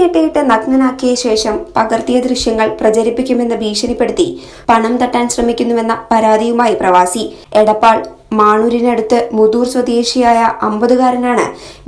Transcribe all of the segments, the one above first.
കെട്ടിയിട്ട് നഗ്നനാക്കിയ ശേഷം പകർത്തിയ ദൃശ്യങ്ങൾ പ്രചരിപ്പിക്കുമെന്ന് ഭീഷണിപ്പെടുത്തി പണം തട്ടാൻ ശ്രമിക്കുന്നുവെന്ന പരാതിയുമായി പ്രവാസി. എടപ്പാൾ മാണൂരിനടുത്ത് മുതൂർ സ്വദേശിയായ അമ്പതുകാരനാണ്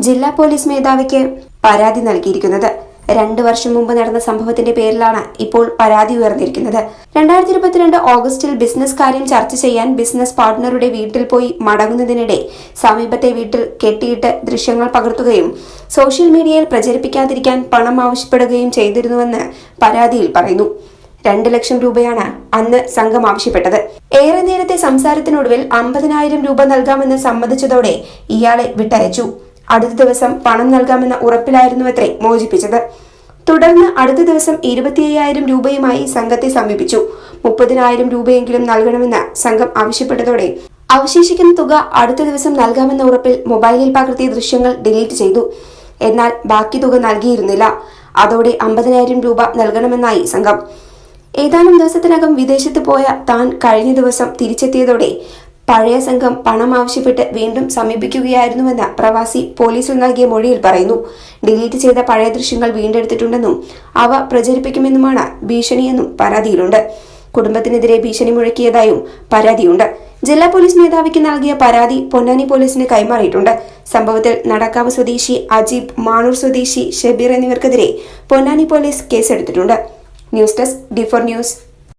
ജില്ലാ പോലീസ് മേധാവിക്ക് പരാതി നൽകിയിരിക്കുന്നത്. രണ്ടു വർഷം മുമ്പ് നടന്ന സംഭവത്തിന്റെ പേരിലാണ് ഇപ്പോൾ പരാതി ഉയർന്നിരിക്കുന്നത്. രണ്ടായിരത്തി ഇരുപത്തിരണ്ട് ഓഗസ്റ്റിൽ ബിസിനസ് കാര്യം ചർച്ച ചെയ്യാൻ ബിസിനസ് പാർട്ട്ണറുടെ വീട്ടിൽ പോയി മടങ്ങുന്നതിനിടെ സമീപത്തെ വീട്ടിൽ കെട്ടിയിട്ട് ദൃശ്യങ്ങൾ പകർത്തുകയും സോഷ്യൽ മീഡിയയിൽ പ്രചരിപ്പിക്കാതിരിക്കാൻ പണം ആവശ്യപ്പെടുകയും ചെയ്തിരുന്നുവെന്ന് പരാതിയിൽ പറയുന്നു. രണ്ട് ലക്ഷം രൂപയാണ് അന്ന് സംഘം ആവശ്യപ്പെട്ടത്. ഏറെ നേരത്തെ സംസാരത്തിനൊടുവിൽ അമ്പതിനായിരം രൂപ നൽകാമെന്ന് സമ്മതിച്ചതോടെ ഇയാളെ വിട്ടയച്ചു. അടുത്ത ദിവസം പണം നൽകാമെന്ന ഉറപ്പിലായിരുന്നുവത്രേ മോചിപ്പിച്ചത്. തുടർന്ന് അടുത്ത ദിവസം ഇരുപത്തി അയ്യായിരം രൂപയുമായി സംഘത്തെ സമീപിച്ചു. മുപ്പതിനായിരം രൂപയെങ്കിലും നൽകണമെന്ന് സംഘം ആവശ്യപ്പെട്ടതോടെ അവശേഷിക്കുന്ന തുക അടുത്ത ദിവസം നൽകാമെന്ന ഉറപ്പിൽ മൊബൈലിൽ പകർത്തിയ ദൃശ്യങ്ങൾ ഡിലീറ്റ് ചെയ്തു. എന്നാൽ ബാക്കി തുക നൽകിയിരുന്നില്ല. അതോടെ അമ്പതിനായിരം രൂപ നൽകണമെന്നായി സംഘം. ഏതാനും ദിവസത്തിനകം വിദേശത്ത് പോയ താൻ കഴിഞ്ഞ ദിവസം തിരിച്ചെത്തിയതോടെ പഴയ സംഘം പണം ആവശ്യപ്പെട്ട് വീണ്ടും സമീപിക്കുകയായിരുന്നുവെന്ന് പ്രവാസി പോലീസിൽ നൽകിയ മൊഴിയിൽ പറയുന്നു. ഡിലീറ്റ് ചെയ്ത പഴയ ദൃശ്യങ്ങൾ വീണ്ടെടുത്തിട്ടുണ്ടെന്നും അവ പ്രചരിപ്പിക്കുമെന്നുമാണ് ഭീഷണിയെന്നും പരാതിയിലുണ്ട്. കുടുംബത്തിനെതിരെ ഭീഷണി മുഴക്കിയതായും പരാതിയുണ്ട്. ജില്ലാ പോലീസ് മേധാവിക്ക് നൽകിയ പരാതി പൊന്നാനി പോലീസിന് കൈമാറിയിട്ടുണ്ട്. സംഭവത്തിൽ നടക്കാവ് സ്വദേശി അജീബ് മാണൂർ സ്വദേശി ഷെബീർ എന്നിവർക്കെതിരെ പൊന്നാനി പോലീസ് കേസെടുത്തിട്ടുണ്ട്. News desk D four news.